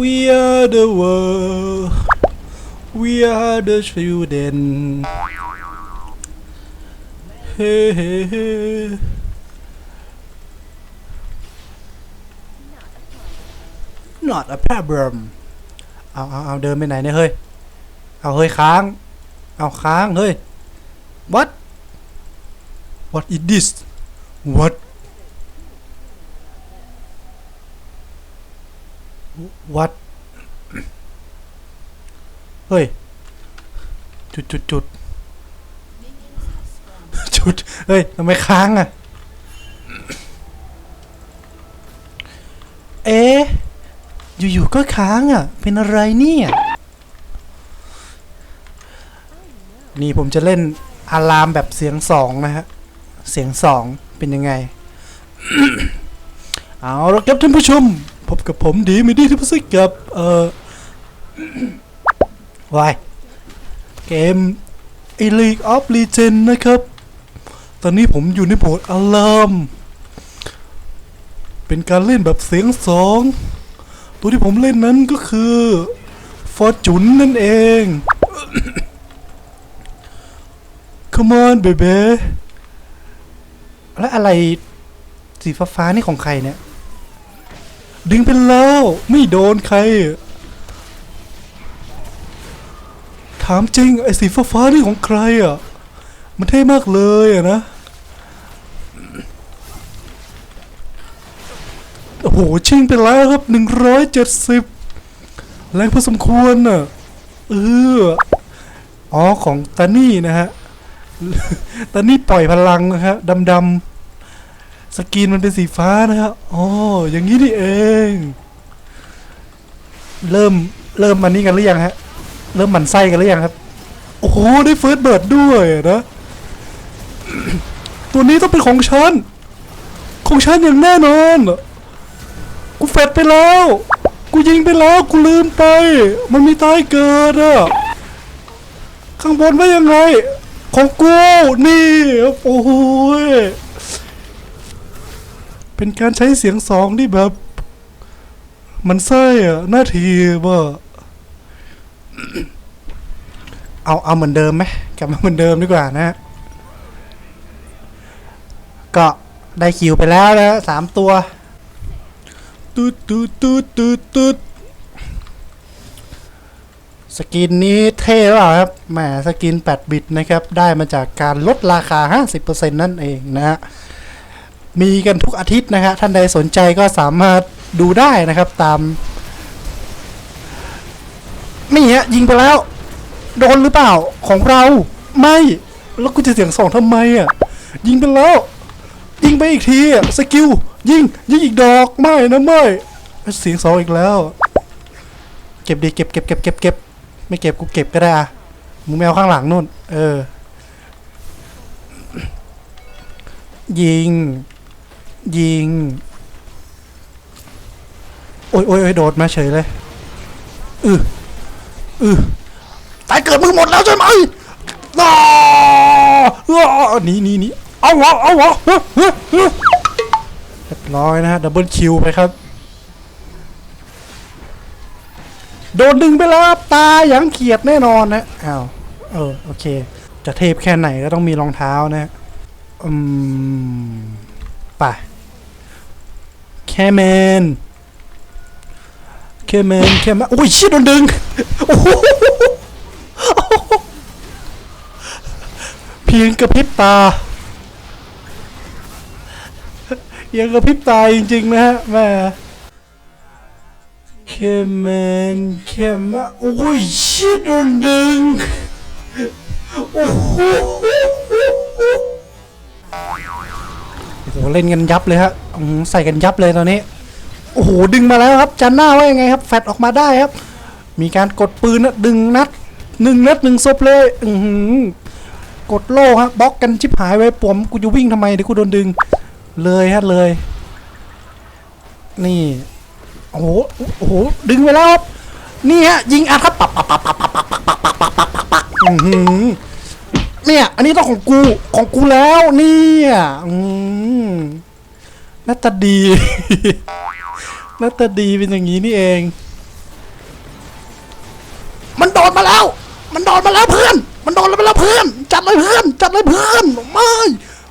We are the world We are the children Hey hey hey Not a problem เอาเอาเอาเดินไปไหนเนี่ยเฮ้ย เอาเฮ้ยค้าง เอาค้างเฮ้ย What What is this What What เฮ้ย จุดจุดจุดจุด เฮ้ยทำไมค้างอะ เอ๊ะ อยู่ๆก็ค้างอะ เป็นอะไรเนี่ย นี่ผมจะเล่นอะลามแบบเสียงสองนะฮะ เสียงสองเป็นยังไง เอาละครับท่านผู้ชม พบกับผมดีไม่ดีที่พูดกับ เอ่อวายเกม A League of Legend นะครับ ตอนนี้ผมอยู่ในโหมดอะลามเป็นการเล่นแบบเสียงสอง ตัวที่ผมเล่นนั้นก็คือฟอร์จุนนั่นเอง Come on baby และอะไรสีฟ้าๆนี่ของใครเนี่ย ดึงไปแล้ว ไม่โดนใคร ถามจริง ไอ้สีฟ้าๆนี่ของใครอะ มันเท่มากเลยอะนะ โอ้โห ชิงไปแล้วครับหนึ่งร้อยเจ็ดสิบแรงพอสมควรน่ะ เออ อ๋อ ของตานี่นะฮะตานี่ปล่อยพลังนะครับดำๆ สกรีนมันเป็นสีฟ้านะครับอ๋ออย่างนี้นี่เอง เริ่มเริ่มมันนี่กันหรือยังฮะ เริ่มหมันไส้กันหรือยังครับ โอ้โห ได้เฟิร์สเบิร์ดด้วยนะ ตัวนี้ต้องเป็นของฉัน ของฉันอย่างแน่นอน กูแฟดไปแล้ว กูยิงไปแล้ว กูลืมไป มันมีตายเกิดอะข้างบนว่ายังไง ของกู นี่ โอ้โห เป็นการใช้เสียงสองที่แบบ มันไส้อะหน้าทีว่าเอาเอาเหมือนเดิมไหมกลับมาเหมือนเดิมดีกว่านะก็ได้คิวไปแล้วนะสามตัวตูดตูดตูดตูดตูดสกินนี้เท่หรือเปล่าครับแหมสกิน 8 บิตนะครับ ได้มาจากการลดราคา 50%นั่นเองนะฮะ มีกันทุกอาทิตย์นะครับท่านใดสนใจก็สามารถดูได้นะครับตาม นี่ฮะยิงไปแล้ว โดนหรือเปล่าของเราไม่แล้วกูจะเสียงสองทำไมอะยิงไปแล้ว ยิงไปอีกทีอะสกิลยิงยิงอีกดอกไม่นะไม่เสียงสองอีกแล้ว เก็บดีเก็บเก็บเก็บเก็บเก็บไม่เก็บกูเก็บก็ได้อะมึงแมวข้างหลังนู่น เออ ยิง ยิงโอ้ยโอ้ยโอ้ยโดดมาเฉยเลยอืออือตายเกิดมึงหมดแล้วใช่ไหมอ้าอ้าหนีหนีหนีเอาวะเอาวะเฮ้ยเฮ้ยเฮ้ยเรียบร้อยนะฮะดับเบิลคิวไปครับ โดนดึงไปแล้วตาอย่างเขียดแน่นอนนะอ้าวเออโอเค จะเทพแค่ไหนก็ต้องมีรองเท้านะ อืม ไป แคแมนแคแมนแคแมนโอ้ยชิดโดนดึงโอ้โหเพียงกระพริบตาเพียงกระพริบตาจริงๆนะฮะแม่แคแมนแคแมนโอ้ยชิดโดนดึงโอ้โห เล่นกันยับเลยฮะใส่กันยับเลยตอนนี้ โอ้โห ดึงมาแล้วครับจันหน้าว่ายังไงครับ แฟดออกมาได้ครับ มีการกดปืนนะดึงนัดหนึ่งนัดหนึ่งศพเลยอือหือกดโล่ฮะบล็อกกันชิบหายไว้ผมกูจะวิ่งทำไมเดี๋ยวกูโดนดึงเลยฮะเลย นี่โอ้โหโอ้โหดึงไปแล้วครับนี่ฮะยิงอัดครับปับปับปับปับปับปับปับปับปับปับปับปับปับอือหือ เนี่ย อันนี้ต้องของกูของกูแล้วเนี่ยอืมหน้าตาดีหน้าตาดีเป็นอย่างนี้นี่เอง มันโดมาแล้ว มันโดดมาแล้วเพื่อน มันโดดมาแล้วเพื่อน จัดเลยเพื่อน จัดเลยเพื่อนไม่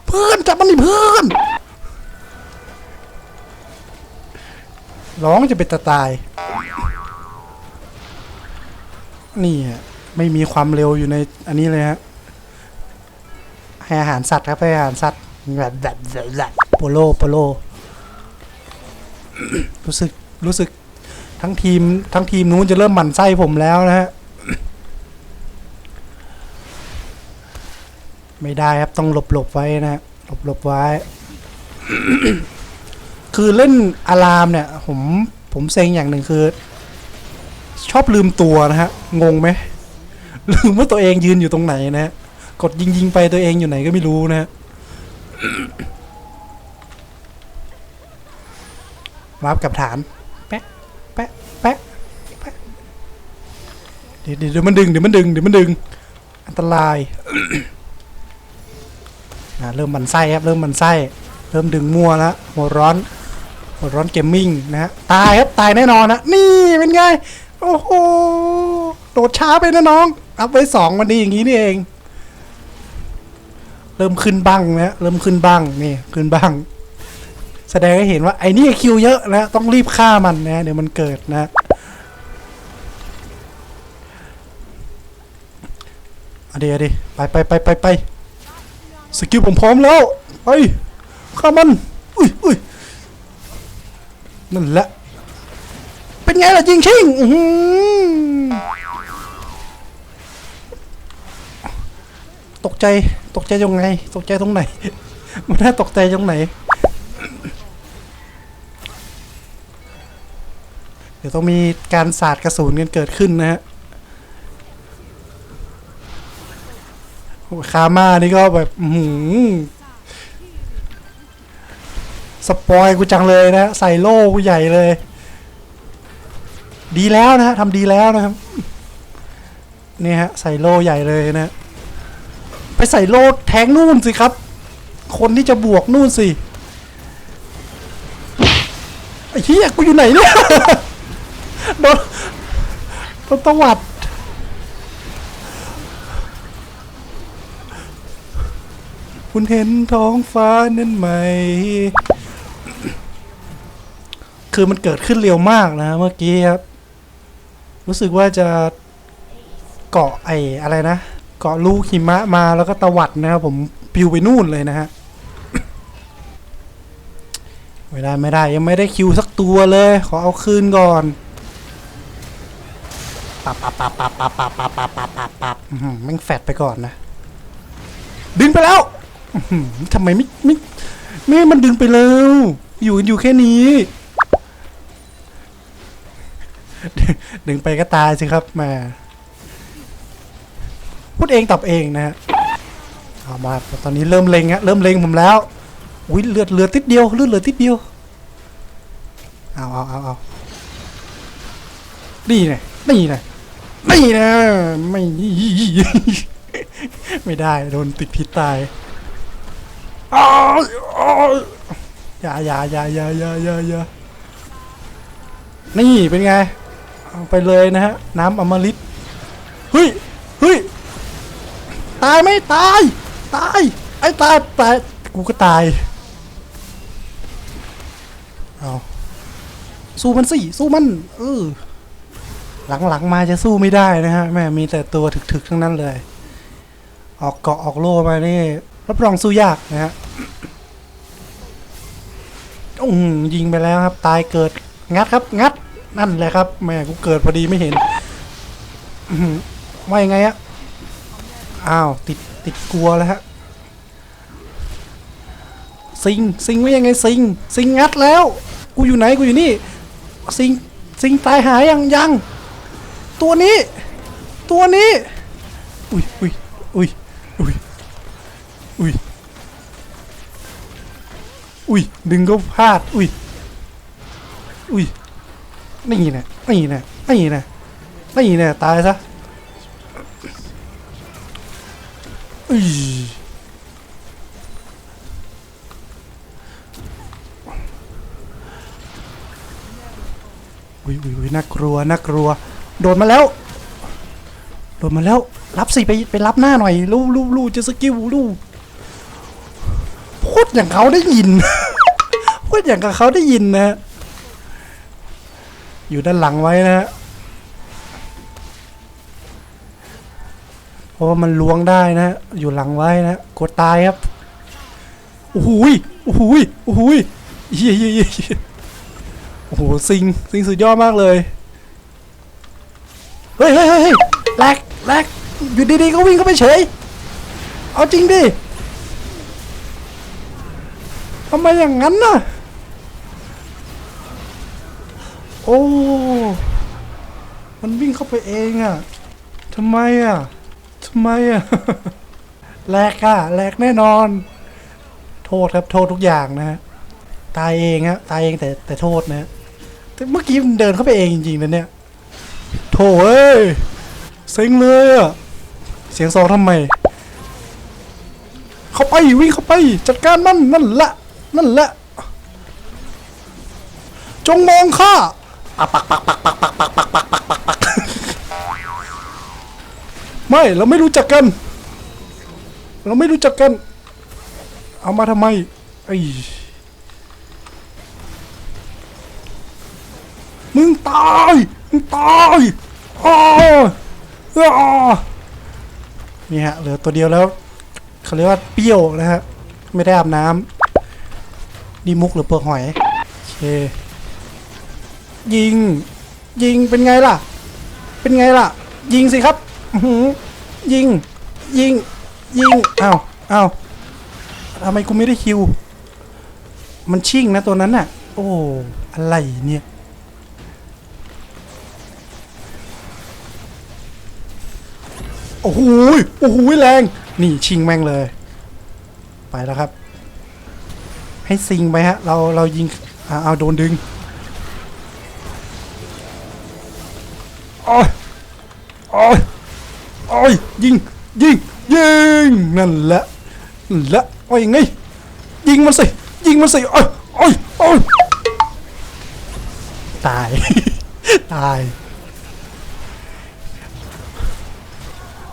เพื่อนจับมันนี่เพื่อน ร้องจะเป็นตาตาย นี่ไม่มีความเร็วอยู่ในอันนี้เลยฮะ ให้อาหารสัตว์ครับให้อาหารสัตว์แบบแบบแบบแบบโปโลโปโลรู้สึกรู้สึกทั้งทีมทั้งทีมนู้นจะเริ่มหมั่นไส้ผมแล้วนะฮะไม่ได้ครับต้องหลบหลบไว้นะฮะหลบหลบไว้ คือเล่นอารามเนี่ย ผมผมเซ็งอย่างหนึ่งคือ ชอบลืมตัวนะฮะงงไหมลืมว่าตัวเองยืนอยู่ตรงไหนนะฮะ กดยิงยิงไปตัวเองอยู่ไหนก็ไม่รู้นะฮะวาร์ปกับฐานแปะแปะแปะแปะเดี๋ยวเดี๋ยวมันดึงเดี๋ยวมันดึงเดี๋ยวมันดึง อันตรายเริ่มมันไส้ครับเริ่มมันไส้ เริ่มดึงมั่วแล้วหัวร้อนหัวร้อนเกมมิ่งนะฮะตายครับตายแน่นอนนะนี่เป็นไงโอ้โหโดดช้าไปนะน้อง อัพไว้สองวันดีอย่างนี้นี่เอง ริ่มขึ้นบ้างนะเริ่มขึ้นบ้างนี่ขึ้นบ้าง แสดงให้เห็นว่าไอ้นี่คิวเยอะนะต้องรีบฆ่ามันนะ เดี๋ยวมันเกิดนะเอดีอาดีไปไปไปไปไปสกิลผมพร้อมแล้วไปฆ่ามันอุ้ยอุ้ยนั่นแหละเป็นไงล่ะจริงชิงอื้อหือ ตกใจตกใจตรงไงตกใจตรงไหน มันน่าตกใจตรงไหน เดี๋ยวต้องมีการสาดกระสุนกันเกิดขึ้นนะฮะคาม่านี่ก็แบบหือสปอยกูจังเลยนะ ใส่โล่กูใหญ่เลย ดีแล้วนะฮะทำดีแล้วนะครับนี่ฮะ ใส่โล่ใหญ่เลยนะ ไปใส่โล่แทงนู่นสิครับ คนที่จะบวกนู่นสิไอ้เหี้ยกูอยู่ไหนเนี่ยโดนโดนตวัดคุณเห็นท้องฟ้านั่นไหม คือมันเกิดขึ้นเร็วมากนะเมื่อกี้ครับ รู้สึกว่าจะเกาะไอ้อะไรนะ เกาะลูกหิมะมาแล้วก็ตวัดนะครับผมปิวไปนู่นเลยนะฮะไม่ได้ไม่ได้ยังไม่ได้คิวสักตัวเลย ขอเอาคืนก่อนปับปับปับปับปับปับปับปับปับปับปับแม่งแฟดไปก่อนนะ ดึงไปแล้วอื้อหือทำไมไม่ไม่ไม่มันดึงไปแล้ว อยู่อยู่แค่นี้ ดึงไปก็ตายสิครับแมา พูดเองตอบเองนะฮะเอามาตอนนี้เริ่มเล็งฮะเริ่มเล็งผมแล้วอุ้ยเลือดเหลือติดเดียวเลือดเหลือติดเดียวเอาเอาเอาเอานี่ไงนี่ไงนี่นะไม่ไม่ได้โดนติดพิษตายอ้าวอ้าอย่าอย่าอย่าอย่าอย่าอย่าอย่านี่เป็นไง ไปเลยนะฮะ น้ำอมฤต ไหม่ตาย ตาย ไอ้ตายตายกูก็ตาย เอาสู้มันสิ สู้มัน เออ หลังๆมาจะสู้ไม่ได้นะฮะ แม่มีแต่ตัวถึกๆ ทั้งนั้นเลย ออกเกาะออกโล่มานี่รับรองสู้ยากนะฮะอืมยิงไปแล้วครับ ตายเกิด งัดครับ งัด นั่นแหละครับ แม่กูเกิดพอดีไม่เห็นอื้อหือว่ายังไงอะ อ้าว ติด ติดกลัวแล้วฮะซิงซิงว่ายังไงซิงซิงงัดแล้ว กูอยู่ไหนกูอยู่นี่ซิงซิงตายหายยังยัง ตัวนี้ ตัวนี้ อุ้ยอุ้ยอุ้ยอุ้ยอุ้ยอุ้ยดึงก็พลาดอุ้ยอุ้ยนี่แน่นี่แน่นี่แน่นี่แน่ตายซะ อุ้ยอุ้ยอุ้ยน่ากลัวน่ากลัว โดดมาแล้ว โดนมาแล้ว รับสิไปไปรับหน้าหน่อยลู่ลู่ลู่จะสกิลลู่พูดอย่างเขาได้ยินพูดอย่างกับเขาได้ยินนะฮะอยู่ด้านหลังไว้นะ ราะว่ามันล้วงได้นะ อยู่หลังไว้นะกดตายครับโอ้โหยโอ้โหยโอ้โหยเฮียเฮียเยเหี้ยโอ้โหซิงซิงสุดยอดมากเลยเฮ้ยเฮ้ยเฮ้ยแลกแลกอยู่ดีๆก็วิ่งเข้าไปเฉย เอาจริงดิทำไมอย่างนั้นน่ะ โอ้ มันวิ่งเข้าไปเองอะทำไมอะ ทำไมอะแลกอะแลกแน่นอน โทษครับโทษทุกอย่างนะฮะตายเองฮะตายเองแต่แต่โทษนะฮะแต่เมื่อกี้มันเดินเข้าไปเองจริงๆนะเนี่ยโถเอ้ยเซ็งเลยอะเสียงสองทำไม เข้าไปวิ่งเข้าไปจัดการมันนั่นละนั่นละจงมองข้าปักปักปักปักปักปักปักปักปักปักปัก ไม่เราไม่รู้จักกัน เราไม่รู้จักกัน เอามาทำไมไอ้มึงตายมึงตายอ้าวอ้าวนี่ฮะเหลือตัวเดียวแล้วเขาเรียกว่าเปรี้ยวนะฮะไม่ได้อาบน้ำนี่มุกหรือเปลือกหอยโอเคยิง ยิงเป็นไงล่ะ เป็นไงล่ะ ยิงสิครับ ยิง ยิง ยิงอ้าวอ้าวทำไมกูไม่ได้คิว มันชิ่งนะตัวนั้นน่ะ โอ้ อะไรเนี่ย โอ้โหโอ้โหแรง นี่ชิงแม่งเลย ไปแล้วครับ ให้ซิงไปฮะ เรา เรายิงอ่าเอาโดนดึงโอ้ยโอ้ย โอ้ยยิงยิงยิงนั่นแหละและโอ้ยไงยิงมันสิยิงมันสิโอ้ยโอ้ยโอ้ยตาย ตาย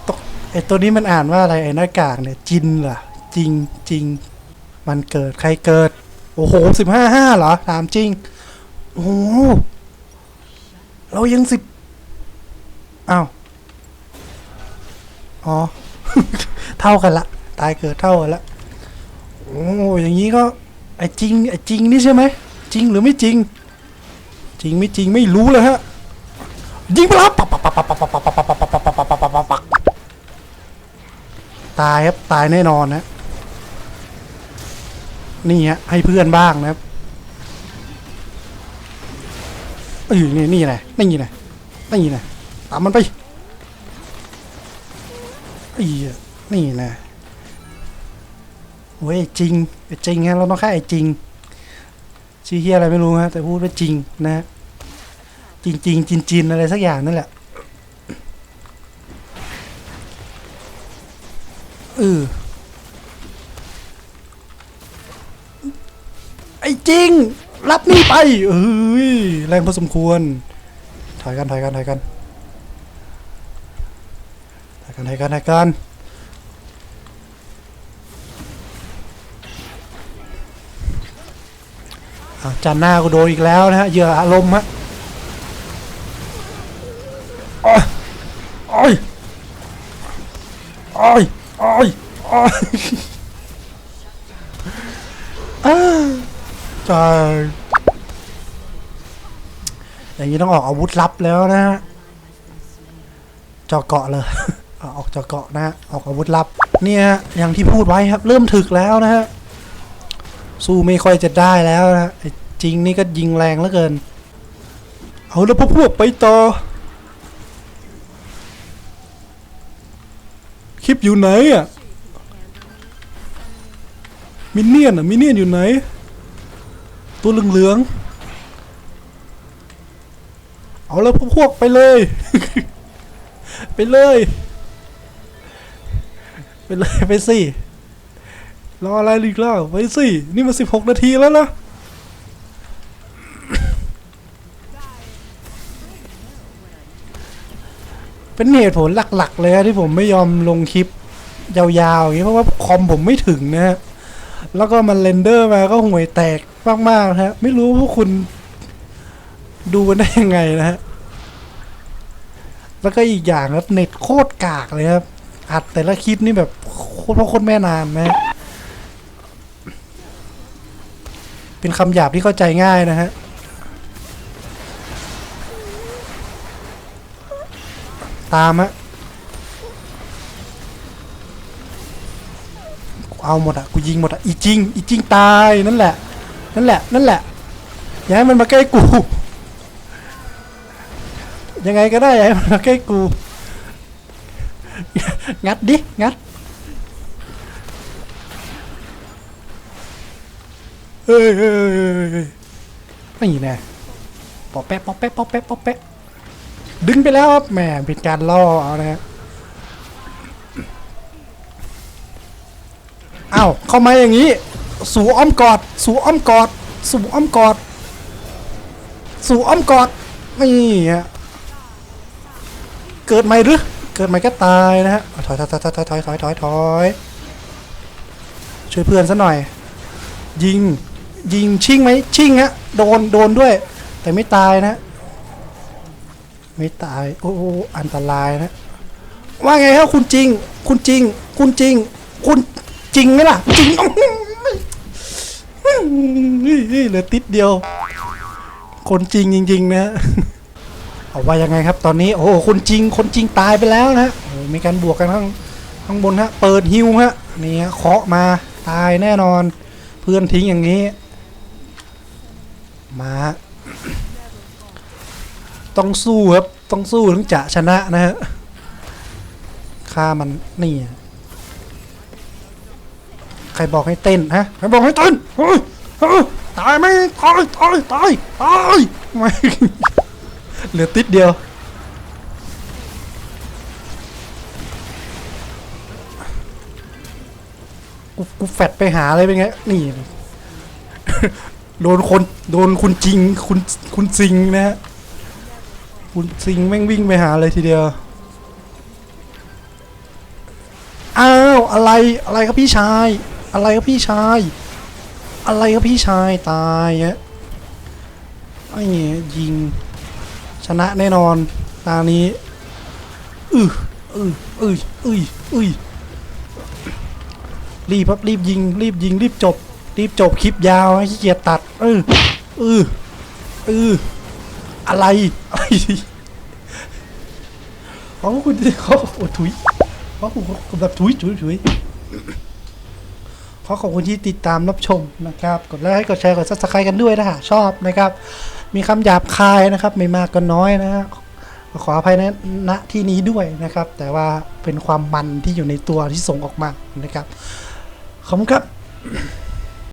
ตกไอตัวนี้มันอ่านว่าอะไรไอ้หน้ากากเนี่ยจินเหรอจริงจริงมันเกิดใครเกิด โอ้โหสิบห้าห้าเหรอถามจริง โอ้โหเรายังสิบอ้าว อ๋อ เท่ากันละ ตายเกิดเท่ากันละ โอ้อย่างนี้ก็ไอ้จริงไอ้จริงนี่ใช่ไหม จริงหรือไม่จริง จริงไม่จริงไม่รู้เลยฮะ ยิงไปแล้วปักปักปักปักปักปักปักปักปักปักปักปักปักปักปักปักปักตายครับตายแน่นอนนะ นี่ฮะให้เพื่อนบ้างนะครับเออนี่นี่ไงนี่ไงนี่ไงตามมันไป อ้เหี้ยนี่นะเว้ยจริงจริงฮะเราต้องแค่ไอ้จริงชื่อเฮียอะไรไม่รู้ฮะแต่พูดว่าจริงนะฮะจริงจริงจินจินอะไรสักอย่างนั่นแหละเออไอ้จริง รับนี่ไปเอ้ยแรงพอสมควรถอยกันถอยกันถอยกัน กันถอยกันถอยกันจันหน้ากูโดนอีกแล้วนะฮะเหยื่ออารมณ์ฮะโอ้ยโอ้ยโอ้ยโอ้ยโอ้ยอ้าตายอย่างนี้ต้องออกอาวุธลับแล้วนะฮะจาะเกาะเลย ออกจาะเกาะนะฮะออกอาวุธลับ เนี่ยอย่างที่พูดไว้ครับ เริ่มถึกแล้วนะฮะสู้ไม่ค่อยจะได้แล้วนะจริงนี่ก็ยิงแรงเหลือเกิน เอาแล้วพวกพวกไปต่อคลิปอยู่ไหนอะมินเนี่ยนอะมินเนี่ยนอยู่ไหน ตัวเหลืองๆเอาแล้วพวกพวกไปเลย ไปเลย ไปเลยไปสิรออะไรอีกแล้วไปสินี่มาสิบหกนาทีแล้วนะเป็นเหตุผลหลักๆ เลยที่ผมไม่ยอมลงคลิปยาวๆอย่างนี้เพราะว่าคอมผมไม่ถึงนะฮะแล้วก็มันเรนเดอร์มาก็ห่วยแตกมากๆนะฮะ ไม่รู้พวกคุณดูกันได้ยังไงนะฮะ แล้วก็อีกอย่างครับเน็ตโคตรกากเลยครับ อัดแต่ละคลิปนี่แบบโคตรพ่อโคตรแม่นานนะฮะเป็นคำหยาบที่เข้าใจง่ายนะฮะตามฮะกูเอาหมดอะกูยิงหมดอะอีจริงอีจริงตายนั่นแหละ นั่นแหละ นั่นแหละอย่าให้มันมาใกล้กู ยังไงก็ได้อย่าให้มันมาใกล้กู งัดดิ งัดเฮ้ยเฮ้ยเฮ้ยเฮ้ยเฮ้ยไม่แน่ปอแป๊ะปอแป๊ะปอแป๊ะปอแป๊ะดึงไปแล้วครับแหมเป็นการล่อเอานะฮะอ้าวเข้ามาอย่างนี้ สู่อ้อมกอด สู่อ้อมกอด สู่อ้อมกอด สู่อ้อมกอดนี่ฮะเกิดใหม่หรือ กิดใหม่ก็ตายนะฮะถอยถอยถอยถอยถอยถอยถอยถอยช่วยเพื่อนซะหน่อย ยิงยิงชิงไหมชิงฮะโดนโดนด้วย แต่ไม่ตายนะ ไม่ตายโอ้โอ้อันตรายนะว่าไงครับคุณจริง คุณจริง คุณจริง คุณจริงไหมล่ะ จริงเหลือติดเดียว คนจริงจริง ๆ นะ เอาว่ายังไงครับ ตอนนี้โอ้โหคนจริงคนจริงตายไปแล้วนะโอ้มีการบวกกันข้างข้างบนฮะเปิดฮิวฮะนี่ฮะเคาะมาตายแน่นอน เพื่อนทิ้งอย่างนี้ มาฮะต้องสู้ครับต้องสู้ถึงจะชนะนะฮะฆ่ามันนี่ใครบอกให้เต้นฮะใครบอกให้เต้นเฮ้ยเฮ้ยตายไหมตายตายตายตายไม่ เหลือติดเดียว กูกูแฟดไปหาเลยเป็นไง นี่ โดนคน โดนคุณจริง คุณ คุณจริงนะฮะ คุณซิงแม่งวิ่งไปหาเลยทีเดียว อ้าว อะไร อะไรครับพี่ชาย อะไรครับพี่ชาย อะไรครับพี่ชาย ตายฮะไอ้เงี้ยยิง ชนะแน่นอนตานี้อืออืออืออืออือรีบครับรีบยิง รีบยิง รีบจบ รีบจบคลิปยาวให้ขี้เกียจตัดเออเออเอออะไรอะไรเขาคุณเขาโอ้ถุยเขาคุณแบบถุยถุยถุย อขอบคุณที่ติดตามรับชมนะครับ กดไลค์กดแชร์กดซับสไครต์กันด้วยนะฮะชอบนะครับ มีคำหยาบคายนะครับ ไม่มากก็น้อยนะฮะขออภัยนะณที่นี้ด้วยนะครับ แต่ว่าเป็นความมันที่อยู่ในตัวที่ส่งออกมานะครับขอบคุณครับ